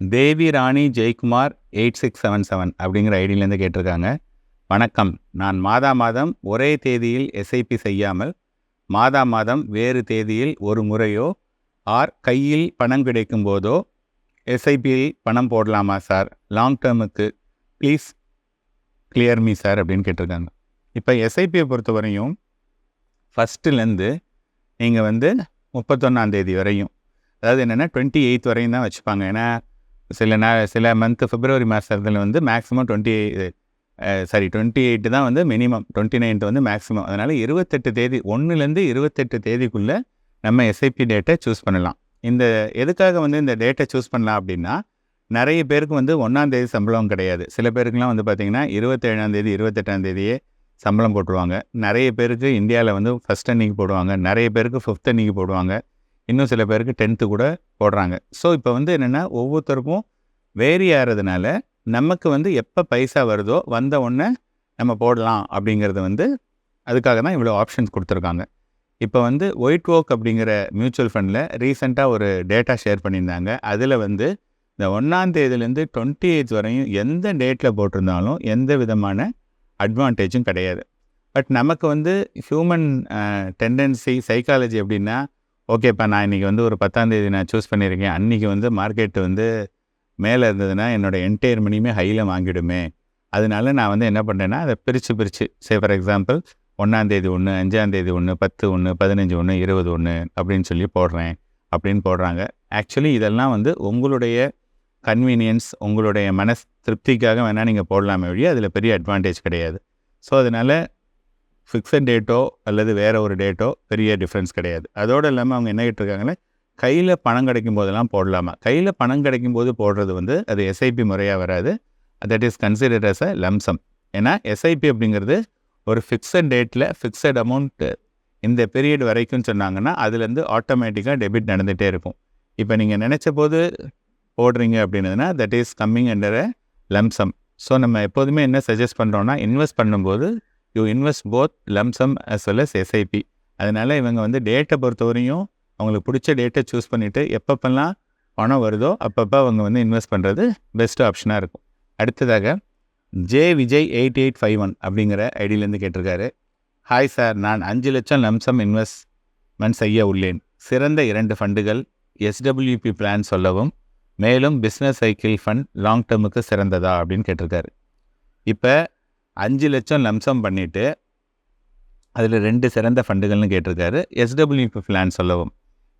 Devi Rani Jayakumar eight six seven seven அப்படிங்கிற ஐடியிலேருந்து கேட்டிருக்காங்க. வணக்கம். நான் மாதா மாதம் ஒரே தேதியில் எஸ்ஐபி செய்யாமல் மாதா மாதம் வேறு தேதியில் ஒரு முறையோ ஆர் கையில் பணம் கிடைக்கும் போதோ எஸ்ஐபியில் பணம் போடலாமா சார்? லாங் டேர்முக்கு ப்ளீஸ் கிளியர் மீ சார் அப்படின்னு கேட்டிருக்காங்க. இப்போ எஸ்ஐபியை பொறுத்தவரையும் ஃபஸ்ட்டுலேருந்து நீங்கள் வந்து முப்பத்தொன்னாம் தேதி வரையும் அதாவது என்னென்னா டுவெண்ட்டி எயித் வரையும் தான் வச்சுப்பாங்க. ஏன்னா சில நே சில மந்த்து பிப்ரவரி மாதத்தில் வந்து maximum twenty sorry twenty eight தான் வந்து மினிமம் டுவெண்ட்டி நைன்த்து வந்து மேக்ஸிமம் அதனால் இருபத்தெட்டு தேதி ஒன்றுலேருந்து இருபத்தெட்டு தேதிக்குள்ளே நம்ம எஸ்ஐபி டேட்டை சூஸ் பண்ணலாம். இந்த எதுக்காக வந்து இந்த டேட்டை சூஸ் பண்ணலாம் அப்படின்னா நிறைய பேருக்கு வந்து ஒன்றாந்தேதி சம்பளம் கிடையாது. சில பேருக்குலாம் வந்து பார்த்திங்கன்னா இருபத்தேழாம் தேதி இருபத்தெட்டாம் தேதியே சம்பளம் போட்டுருவாங்க. நிறைய பேருக்கு இந்தியாவில் வந்து ஃபஸ்ட் அன்னைக்கு போடுவாங்க. நிறைய பேருக்கு ஃபிஃப்த் அன்னைக்கு போடுவாங்க. இன்னும் சில பேருக்கு டென்த்து கூட போடுறாங்க. ஸோ இப்போ வந்து என்னென்னா ஒவ்வொருத்தருக்கும் வேரி ஆகிறதுனால நமக்கு வந்து எப்போ பைசா வருதோ வந்த உடனே நம்ம போடலாம் அப்படிங்கிறது வந்து அதுக்காக தான் இவ்வளோ ஆப்ஷன்ஸ் கொடுத்துருக்காங்க. இப்போ வந்து ஒயிட் ஓக் அப்படிங்கிற மியூச்சுவல் ஃபண்டில் ரீசெண்டாக ஒரு டேட்டா ஷேர் பண்ணியிருந்தாங்க. அதில் வந்து இந்த ஒன்றாந்தேதியிலேருந்து டுவெண்ட்டி எயிட் வரையும் எந்த டேட்டில் போட்டிருந்தாலும் எந்த விதமான அட்வான்டேஜும் கிடையாது. பட் நமக்கு வந்து ஹியூமன் டெண்டன்சி சைக்காலஜி எப்படின்னா ஓகேப்பா நான் இன்றைக்கி வந்து ஒரு பத்தாந்தேதி நான் சூஸ் பண்ணியிருக்கேன் அன்றைக்கி வந்து மார்க்கெட்டு வந்து மேலே இருந்ததுன்னா என்னோடய என்டையர் மணியுமே ஹையில் வாங்கிடுமே. அதனால நான் வந்து என்ன பண்ணுறேன்னா அதை பிரித்து பிரித்து சே ஃபார் எக்ஸாம்பிள் ஒன்றாந்தேதி ஒன்று அஞ்சாந்தேதி ஒன்று பத்து ஒன்று பதினஞ்சு ஒன்று இருபது ஒன்று அப்படின்னு சொல்லி போடுறேன். அப்படின்னு போடுறாங்க. ஆக்சுவலி இதெல்லாம் வந்து உங்களுடைய கன்வீனியன்ஸ் உங்களுடைய மனஸ் திருப்திக்காக வேணால் நீங்கள் போடலாமே வழி அதில் பெரிய அட்வான்டேஜ் கிடையாது. ஸோ அதனால் ஃபிக்ஸட் டேட்டோ அல்லது வேறு ஒரு டேட்டோ பெரிய டிஃப்ரென்ஸ் கிடையாது. அதோடு இல்லாமல் அவங்க என்ன கேட்டிருக்காங்கன்னா கையில் பணம் கிடைக்கும் போதெல்லாம் போடலாமா? கையில் பணம் கிடைக்கும் போது போடுறது வந்து அது எஸ்ஐபி முறையாக வராது. That is consider as a lump sum ஏன்னா எஸ்ஐபி அப்படிங்கிறது ஒரு ஃபிக்ஸட் டேட்டில் ஃபிக்ஸட் அமௌண்ட்டு இந்த பீரியட் வரைக்கும் சொன்னாங்கன்னா அதுலேருந்து ஆட்டோமேட்டிக்காக டெபிட் நடந்துகிட்டே இருக்கும். இப்போ நீங்கள் நினச்ச போது போடுறீங்க அப்படின்னதுன்னா that is coming under a lump sum so நம்ம எப்போதுமே என்ன சஜஸ்ட் பண்ணுறோன்னா இன்வெஸ்ட் பண்ணும்போது you invest both lump sum as well as SIP அதனால் இவங்க வந்து டேட்டை பொறுத்தவரையும் அவங்களுக்கு பிடிச்ச டேட்டை சூஸ் பண்ணிவிட்டு எப்பப்பெல்லாம் பணம் வருதோ அப்பப்போ அவங்க வந்து இன்வெஸ்ட் பண்ணுறது பெஸ்ட் ஆப்ஷனாக இருக்கும். அடுத்ததாக J Vijay eight eight five one அப்படிங்கிற ஐடியிலேருந்து கேட்டிருக்காரு. ஹாய் சார் நான் அஞ்சு லட்சம் லம்சம் இன்வெஸ்ட்மெண்ட் செய்ய உள்ளேன். சிறந்த இரண்டு ஃபண்டுகள் எஸ்டபிள்யூபி பிளான் சொல்லவும் மேலும் பிஸ்னஸ் சைக்கிள் ஃபண்ட் லாங் டேர்முக்கு சிறந்ததா அப்படின்னு கேட்டிருக்காரு. இப்போ அஞ்சு லட்சம் லம்சம் பண்ணிவிட்டு அதில் ரெண்டு சிறந்த ஃபண்டுகள்னு கேட்டிருக்காரு. எஸ்டபிள்யூபி பிளான் சொல்லவும்.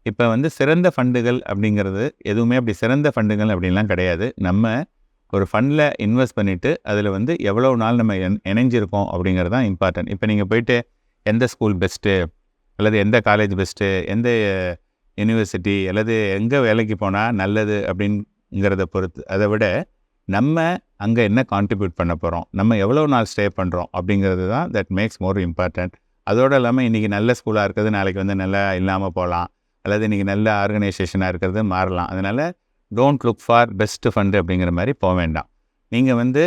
இப்போ வந்து சிறந்த ஃபண்டுகள் அப்படிங்கிறது எதுவுமே அப்படி சிறந்த ஃபண்டுகள் அப்படின்லாம் கிடையாது. நம்ம ஒரு ஃபண்டில் இன்வெஸ்ட் பண்ணிவிட்டு அதில் வந்து எவ்வளோ நாள் நம்ம என் இணைஞ்சிருக்கோம் அப்படிங்கிறது தான் இம்பார்ட்டன்ட். இப்போ நீங்கள் போயிட்டு எந்த ஸ்கூல் பெஸ்ட்டு அல்லது எந்த காலேஜ் பெஸ்ட்டு எந்த யூனிவர்சிட்டி அல்லது எங்கே வேலைக்கு போனால் நல்லது அப்படிங்கிறத பொறுத்து அதை விட நம்ம அங்கே என்ன கான்ட்ரிபியூட் பண்ண போகிறோம் நம்ம எவ்வளோ நாள் ஸ்டே பண்ணுறோம் அப்படிங்கிறது தான் தட் மேக்ஸ் மோர் இம்பார்ட்டண்ட் அதோடு இல்லாமல் இன்றைக்கி நல்ல ஸ்கூலாக இருக்கிறது நாளைக்கு வந்து நல்லா இல்லாமல் போகலாம். அல்லது இன்றைக்கி நல்ல ஆர்கனைசேஷனாக இருக்கிறது மாறலாம். அதனால் don't look for best fund அப்படிங்கிற மாதிரி போக வேண்டாம். நீங்கள் வந்து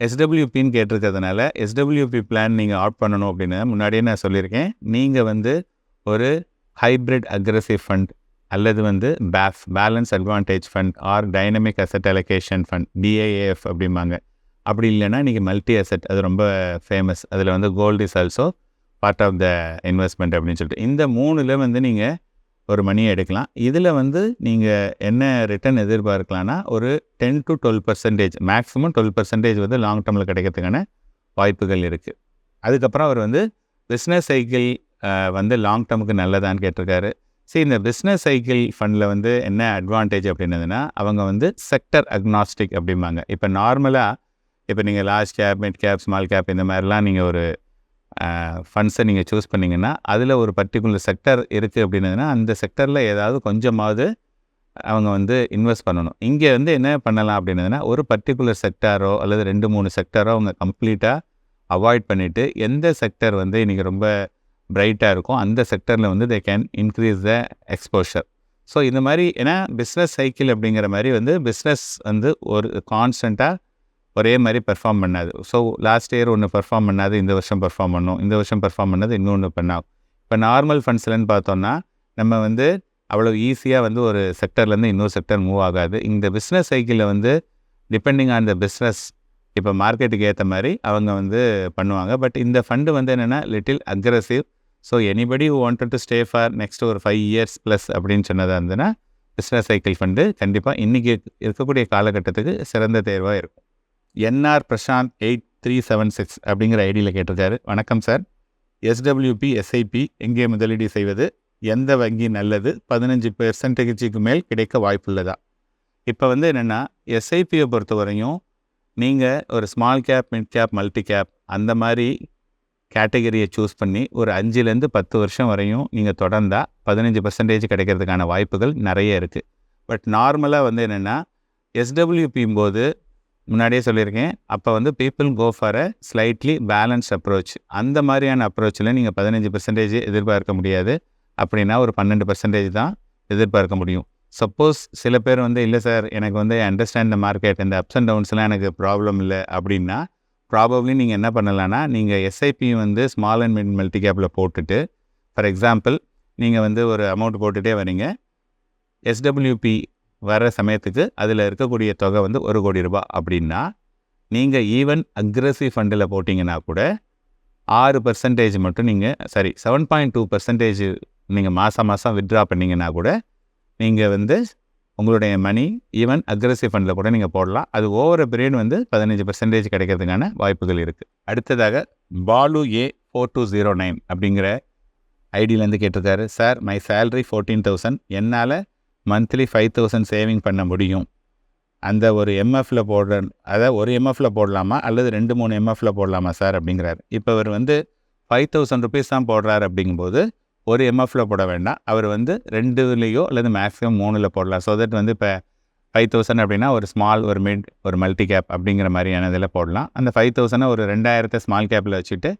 எஸ்டபிள்யூபின்னு கேட்டிருக்கிறதுனால எஸ்டபிள்யூபி பிளான் நீங்கள் ஆட் பண்ணணும் அப்படின்னு முன்னாடியே நான் சொல்லியிருக்கேன். நீங்கள் வந்து ஒரு ஹைப்ரிட் அக்ரஸிவ் ஃபண்ட் அல்லது வந்து பேஃப் balance advantage fund or dynamic asset allocation fund DIAF அப்படிம்பாங்க. அப்படி இல்லைன்னா நீங்கள் மல்டி அசட் அது ரொம்ப ஃபேமஸ் அதில் வந்து gold is also part of the investment அப்படின்னு சொல்லிட்டு. இந்த மூணில் வந்து நீங்கள் ஒரு மணியை எடுக்கலாம். இதில் வந்து நீங்கள் என்ன ரிட்டர்ன் எதிர்பார்க்கலான்னா ஒரு ten to twelve percentage maximum twelve percentage வந்து லாங் டேர்மில் கிடைக்கிறதுக்கான வாய்ப்புகள் இருக்குது அதுக்கப்புறம் அவர் வந்து பிஸ்னஸ் சைக்கிள் வந்து லாங் டேர்முக்கு நல்லதான்னு கேட்டிருக்காரு. சரி இந்த பிஸ்னஸ் சைக்கிள் ஃபண்டில் வந்து என்ன அட்வான்டேஜ் அப்படின்னதுன்னா அவங்க வந்து செக்டர் அக்னாஸ்டிக் அப்படிம்பாங்க. இப்போ நார்மலாக இப்போ நீங்கள் large cap mid cap small cap இந்த மாதிரிலாம் நீங்கள் ஒரு ஃபண்ட்ஸை நீங்கள் சூஸ் பண்ணிங்கன்னா அதில் ஒரு பர்டிகுலர் செக்டர் இருக்குது அப்படின்னதுன்னா அந்த செக்டரில் ஏதாவது கொஞ்சமாவது அவங்க வந்து இன்வெஸ்ட் பண்ணணும். இங்கே வந்து என்ன பண்ணலாம் அப்படின்னதுன்னா ஒரு பர்டிகுலர் செக்டாரோ அல்லது ரெண்டு மூணு செக்டாரோ அவங்க கம்ப்ளீட்டாக அவாய்ட் பண்ணிவிட்டு எந்த செக்டர் வந்து இன்றைக்கி ரொம்ப பிரைட்டாக இருக்கும். அந்த செக்டரில் வந்து they can increase the exposure so இந்த மாதிரி ஏன்னா பிஸ்னஸ் சைக்கிள் அப்படிங்கிற மாதிரி வந்து பிஸ்னஸ் வந்து ஒரு கான்ஸ்டண்ட்டாக ஒரே மாதிரி பெர்ஃபார்ம் பண்ணாது. ஸோ லாஸ்ட் இயர் ஒன்று பெர்ஃபார்ம் பண்ணாது இந்த வருஷம் பெர்ஃபார்ம் பண்ணும். இந்த வருஷம் பெர்ஃபார்ம் பண்ணது இன்னொன்று பண்ணாகும். இப்போ நார்மல் ஃபண்ட்ஸ்லன்னு பார்த்தோம்னா நம்ம வந்து அவ்வளோ ஈஸியாக வந்து ஒரு செக்டர்லேருந்து இன்னொரு செக்டர் மூவ் ஆகாது. இந்த பிஸ்னஸ் சைக்கிளில் வந்து டிபெண்டிங் ஆன் த பிஸ்னஸ் இப்போ மார்க்கெட்டுக்கு ஏற்ற மாதிரி அவங்க வந்து பண்ணுவாங்க. பட் இந்த ஃபண்டு வந்து என்னென்னா little aggressive so anybody wanted to stay for next ஒரு ஃபைவ் இயர்ஸ் ப்ளஸ் அப்படின்னு சொன்னதாக இருந்ததுன்னா பிஸ்னஸ் சைக்கிள் ஃபண்டு கண்டிப்பாக இன்றைக்கி இருக்கக்கூடிய காலகட்டத்துக்கு சிறந்த தேர்வாக இருக்கும். NR Prashanth eight three seven six அப்படிங்கிற ஐடியில் கேட்டிருக்காரு. வணக்கம் சார் எஸ்டபிள்யூபி எஸ்ஐபி எங்கே முதலீடு செய்வது? எந்த வங்கி நல்லது? பதினஞ்சு பெர்சன்டேஜுக்கு மேல் கிடைக்க வாய்ப்புள்ளதா இப்போ வந்து என்னென்னா எஸ்ஐபியை பொறுத்த வரையும் நீங்கள் ஒரு small cap mid cap multi cap அந்த மாதிரி கேட்டகரியை சூஸ் பண்ணி ஒரு அஞ்சுலேருந்து பத்து வருஷம் வரையும் நீங்கள் தொடர்ந்தால் பதினஞ்சு பர்சன்டேஜ் கிடைக்கிறதுக்கான வாய்ப்புகள் நிறைய இருக்குது பட் நார்மலாக வந்து என்னென்னா எஸ்டபிள்யூபியும் போது முன்னாடியே சொல்லியிருக்கேன் அப்போ வந்து people go for a slightly balance approach அந்த மாதிரியான அப்ரோச்சில் நீங்கள் பதினஞ்சு பர்சன்டேஜ் எதிர்பார்க்க முடியாது. அப்படின்னா ஒரு பன்னெண்டு பர்சன்டேஜ் தான் எதிர்பார்க்க முடியும். சப்போஸ் சில பேர் வந்து இல்லை சார் எனக்கு வந்து அண்டர்ஸ்டாண்ட் த மார்க்கெட் இந்த அப்ஸ் அண்ட் டவுன்ஸ்லாம் எனக்கு ப்ராப்ளம் இல்லை. அப்படின்னா ப்ராபப்ளி நீங்கள் என்ன பண்ணலான்னா நீங்கள் எஸ்ஐபி வந்து ஸ்மால் அண்ட் மிட் மல்டி கேப்பில் போட்டுட்டு ஃபார் எக்ஸாம்பிள் நீங்கள் வந்து ஒரு அமௌண்ட் போட்டுகிட்டே வரீங்க எஸ்டபிள்யூபி வர சமயத்துக்கு அதில் இருக்கக்கூடிய தொகை வந்து ஒரு கோடி ரூபாய். அப்படின்னா நீங்கள் ஈவன் அக்ரஸிவ் ஃபண்டில் போட்டிங்கன்னா கூட ஆறு பர்சன்டேஜ் மட்டும் நீங்கள் sorry seven point two percentage நீங்கள் மாதம் மாதம் வித்ட்ரா பண்ணிங்கன்னா கூட நீங்கள் வந்து உங்களுடைய மணி ஈவன் அக்ரஸிவ் ஃபண்டில் கூட நீங்கள் போடலாம். அது ஓவர் பீரியட் வந்து பதினஞ்சு பர்சன்டேஜ் கிடைக்கிறதுக்கான வாய்ப்புகள் இருக்குது அடுத்ததாக Balu A four two zero nine அப்படிங்கிற ஐடியிலேருந்து கேட்டிருக்காரு. Sir my salary fourteen thousand என்னால் மந்த்லி ஃபைவ் தௌசண்ட் சேவிங் பண்ண முடியும். அந்த ஒரு எம்எஃப்ல போடுற அதை ஒரு எம்எஃப்ல போடலாமா? அல்லது ரெண்டு மூணு எம்எஃப்ல போடலாமா சார் அப்படிங்கிறாரு. இப்போ இவர் வந்து ஃபைவ் தௌசண்ட் ருபீஸ் தான் போடுறாரு அப்படிங்கும்போது ஒரு எம்எஃப்ல போட வேண்டாம். அவர் வந்து ரெண்டுலேயோ அல்லது மேக்ஸிமம் மூணில் போடலாம். ஸோ தட் வந்து இப்போ ஃபைவ் தௌசண்ட் அப்படின்னா ஒரு ஸ்மால் ஒரு மிட் ஒரு மல்டி கேப் அப்படிங்கிற மாதிரியான இதில் போடலாம். அந்த ஃபைவ் தௌசண்டை ஒரு ரெண்டாயிரத்தை ஸ்மால் கேப்பில் வச்சுட்டு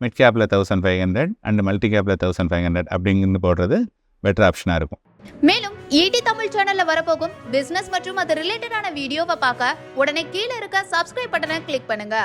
மிட் கேப்பில் thousand five hundred and multi கேப்பில் தௌசண்ட் ஃபைவ் ஹண்ட்ரட் அப்படிங்கிறது போடுறது பெட்டர் ஆப்ஷனாக இருக்கும். மேலும் ஈடி தமிழ் சேனல்ல வரப்போகும் பிசினஸ் மற்றும் அது ரிலேட்டடான வீடியோவை பார்க்க உடனே கீழே இருக்க சப்ஸ்கிரைப் பட்டனை கிளிக் பண்ணுங்க.